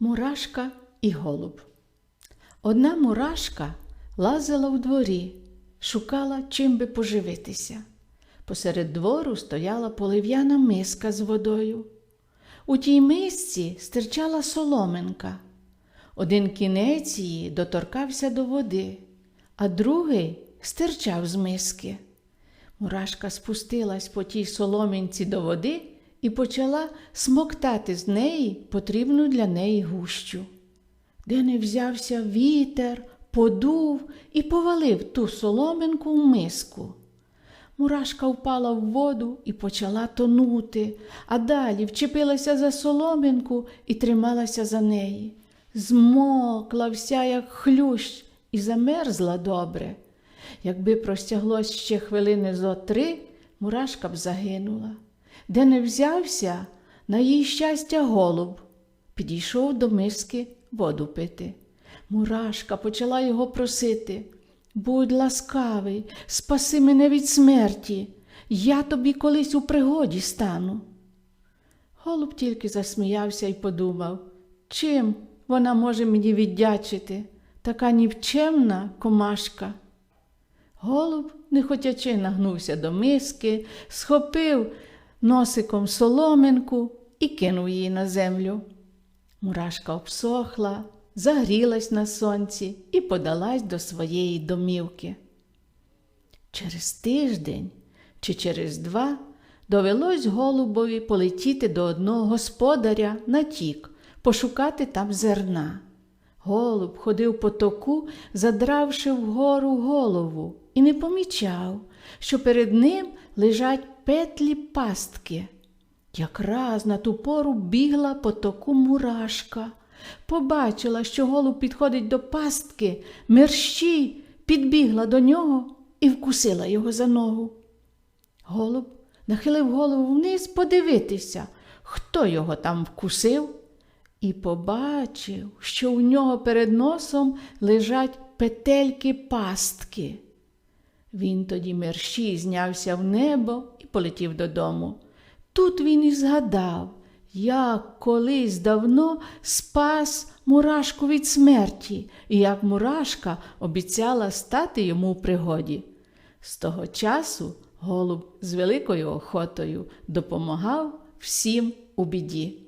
Мурашка і голуб. Одна мурашка лазила у дворі, шукала, чим би поживитися. Посеред двору стояла полив'яна миска з водою. У тій мисці стирчала соломинка. Один кінець її доторкався до води, а другий стирчав з миски. Мурашка спустилась по тій соломинці до води і почала смоктати з неї потрібну для неї гущу. Де не взявся вітер, подув і повалив ту соломинку в миску. Мурашка впала в воду і почала тонути, а далі вчепилася за соломинку і трималася за неї. Змокла вся, як хлющ, і замерзла добре. Якби простяглось ще хвилини зо три, мурашка б загинула. Де не взявся, на її щастя голуб. Підійшов до миски воду пити. Мурашка почала його просити. Будь ласкавий, спаси мене від смерті. Я тобі колись у пригоді стану. Голуб тільки засміявся і подумав, чим вона може мені віддячити, така нівчемна комашка. Голуб, нехотячи нагнувся до миски, схопив носиком соломинку і кинув її на землю. Мурашка обсохла, загрілась на сонці і подалась до своєї домівки. Через тиждень чи через два довелось голубові полетіти до одного господаря на тік, пошукати там зерна. Голуб ходив по току, задравши вгору голову, і не помічав, що перед ним лежать петлі пастки. Якраз на ту пору бігла по току мурашка. Побачила, що голуб підходить до пастки, мерщій підбігла до нього і вкусила його за ногу. Голуб нахилив голову вниз подивитися, хто його там вкусив, і побачив, що у нього перед носом лежать петельки пастки. Він тоді мерщій знявся в небо полетів додому. Тут він і згадав, як колись давно спас мурашку від смерті, і як мурашка обіцяла стати йому в пригоді. З того часу голуб з великою охотою допомагав всім у біді.